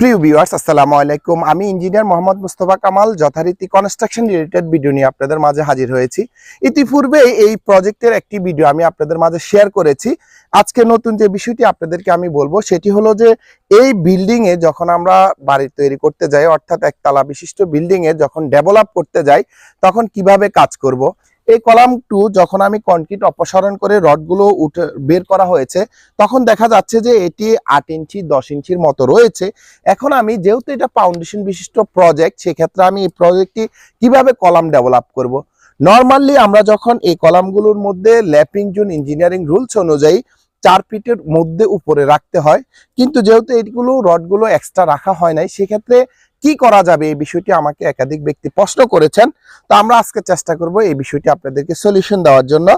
প্রিয় ভিউয়ার্স আসসালামু আলাইকুম। আমি ইঞ্জিনিয়ার মোহাম্মদ মুস্তফা কামাল, যথারীতি কনস্ট্রাকশন রিলেটেড ভিডিও নিয়ে আপনাদের মাঝে হাজির হয়েছি। ইতিপূর্বে এই প্রজেক্টের একটি ভিডিও আমি আপনাদের মাঝে শেয়ার করেছি। আজকে নতুন যে বিষয়টি আপনাদেরকে আমি বলব, সেটি হলো যে এই বিল্ডিং এ যখন আমরা বাড়ি তৈরি করতে যাই, অর্থাৎ একতলা বিশিষ্ট বিল্ডিং এ যখন ডেভেলপ করতে যাই, তখন কীভাবে কাজ করব? এই কলাম টু যখন আমি কনক্রিট অপসারণ করে রডগুলো উঠে বের করা হয়েছে, তখন দেখা যাচ্ছে যে এটি আট ইঞ্চি, দশ ইঞ্চির মতো রয়েছে এখন আমি যেহেতু এটা ফাউন্ডেশন বিশিষ্ট প্রজেক্ট সেক্ষেত্রে আমি এই প্রজেক্টটি কীভাবে কলাম ডেভেলপ করব। নর্মালি আমরা যখন এই কলামগুলোর মধ্যে ল্যাপিং জোন ইঞ্জিনিয়ারিং রুলস অনুযায়ী চার ফিটের মধ্যে উপরে রাখতে হয়, কিন্তু যেহেতু এইগুলো রডগুলো এক্সট্রা রাখা হয় নাই, সেক্ষেত্রে কি করা যাবে? এই বিষয়টি আমাকে একাধিক ব্যক্তি প্রশ্ন করেছেন। তো আমরা আজকে চেষ্টা করব এই বিষয়টি আপনাদেরকে সলিউশন দেওয়ার জন্য।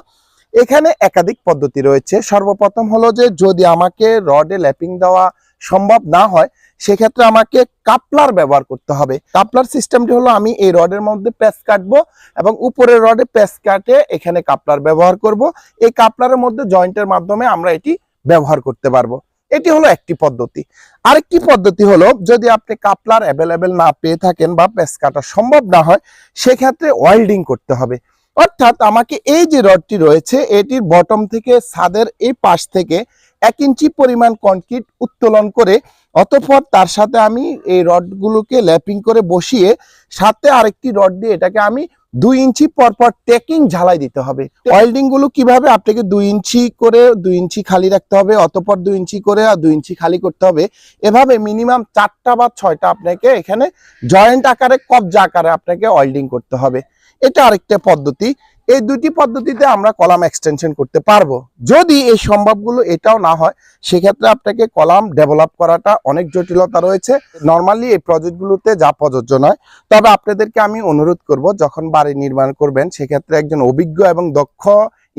এখানে একাধিক পদ্ধতি রয়েছে। সর্বপ্রথম হলো যে, যদি আমাকে রডে ল্যাপিং দেওয়া সম্ভব না হয়, সেক্ষেত্রে আমাকে কাপলার ব্যবহার করতে হবে। কাপলার সিস্টেমটি হলো আমি এই রডের মধ্যে প্যাচ কাটবো এবং উপরের রডে প্যাচ কাটে এখানে কাপলার ব্যবহার করব। এই কাপলারের মধ্যে জয়েন্টের মাধ্যমে আমরা এটি ব্যবহার করতে পারব। এটি হলো একটি পদ্ধতি। আরেকটি পদ্ধতি হলো, যদি আপনি কাপলার অ্যাভেলেবেল না পেয়ে থাকেন বা প্যাচ কাটা সম্ভব না হয়, সেক্ষেত্রে ওয়েল্ডিং করতে হবে। অর্থাৎ আমাকে এই যে রডটি রয়েছে, এটির বটম থেকে ছাদের এই পাশ থেকে এক ইঞ্চি পরিমাণ কনক্রিট উত্তোলন করে, অতঃপর তার সাথে আমি এই রডগুলোকে ল্যাপিং করে বসিয়ে, সাথে আরেকটি রড দিয়ে এটাকে আমি দুই ইঞ্চি পর পর টেকিং ঝালাই দিতে হবে। ওয়েল্ডিংগুলো কীভাবে? আপনাকে দুই ইঞ্চি করে দুই ইঞ্চি খালি রাখতে হবে, অতপর দুই ইঞ্চি করে আর দুই ইঞ্চি খালি করতে হবে। এভাবে মিনিমাম চারটা বা ছয়টা আপনাকে এখানে জয়েন্ট আকারে, কবজা আকারে আপনাকে ওয়েল্ডিং করতে হবে। এটা আরেকটা পদ্ধতি। এই দুটি পদ্ধতিতে আমরা কলাম এক্সটেনশন করতে পারব। যদি এই সম্ভবগুলো এটাও না হয়, সেক্ষেত্রে আপনাকে কলাম ডেভেলপ করাটা অনেক জটিলতা রয়েছে। নর্মালি এই প্রজেক্টগুলোতে যা প্রযোজ্য নয়। তবে আপনাদেরকে আমি অনুরোধ করব, যখন বাড়ি নির্মাণ করবেন, সেক্ষেত্রে একজন অভিজ্ঞ এবং দক্ষ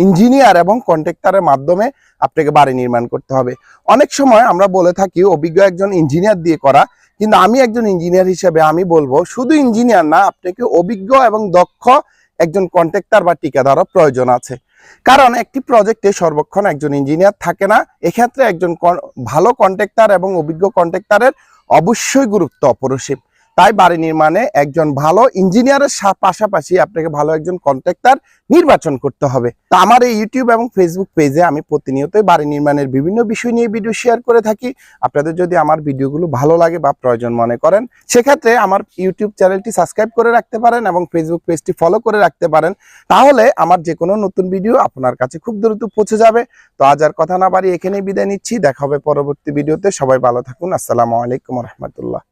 ইঞ্জিনিয়ার এবং কন্ট্রাক্টরের মাধ্যমে আপনাকে বাড়ি নির্মাণ করতে হবে। অনেক সময় আমরা বলে থাকি, অভিজ্ঞ একজন ইঞ্জিনিয়ার দিয়ে করা, কিন্তু আমি একজন ইঞ্জিনিয়ার হিসেবে আমি বলব, শুধু ইঞ্জিনিয়ার না, আপনাকে অভিজ্ঞ এবং দক্ষ একজন কন্ট্রাক্টর বা ঠিকাদারও প্রয়োজন আছে। কারণ একটি প্রজেক্টে সর্বক্ষণ একজন ইঞ্জিনিয়ার থাকে না, এক্ষেত্রে একজন ভালো কন্ট্রাক্টর এবং অভিজ্ঞ কন্ট্রাক্টরের অবশ্যই গুরুত্ব অপরিসীম। তাই বাড়ি নির্মাণে একজন ভালো ইঞ্জিনিয়ারের পাশাপাশি আপনাকে ভালো একজন কন্ট্রাক্টর নির্বাচন করতে হবে। তা আমার এই ইউটিউব এবং ফেসবুক পেজে আমি প্রতিনিয়তই বাড়ি নির্মাণের বিভিন্ন বিষয় নিয়ে ভিডিও শেয়ার করে থাকি। আপনাদের যদি আমার ভিডিওগুলো ভালো লাগে বা প্রয়োজন মনে করেন, সেক্ষেত্রে আমার ইউটিউব চ্যানেলটি সাবস্ক্রাইব করে রাখতে পারেন এবং ফেসবুক পেজটি ফলো করে রাখতে পারেন। তাহলে আমার যে কোনো নতুন ভিডিও আপনার কাছে খুব দ্রুত পৌঁছে যাবে। তো আজ আর কথা না বাড়ি এখানেই বিদায় নিচ্ছি। দেখা হবে পরবর্তী ভিডিওতে সবাই ভালো থাকুন। আসসালামু আলাইকুম রহমতুল্লাহ।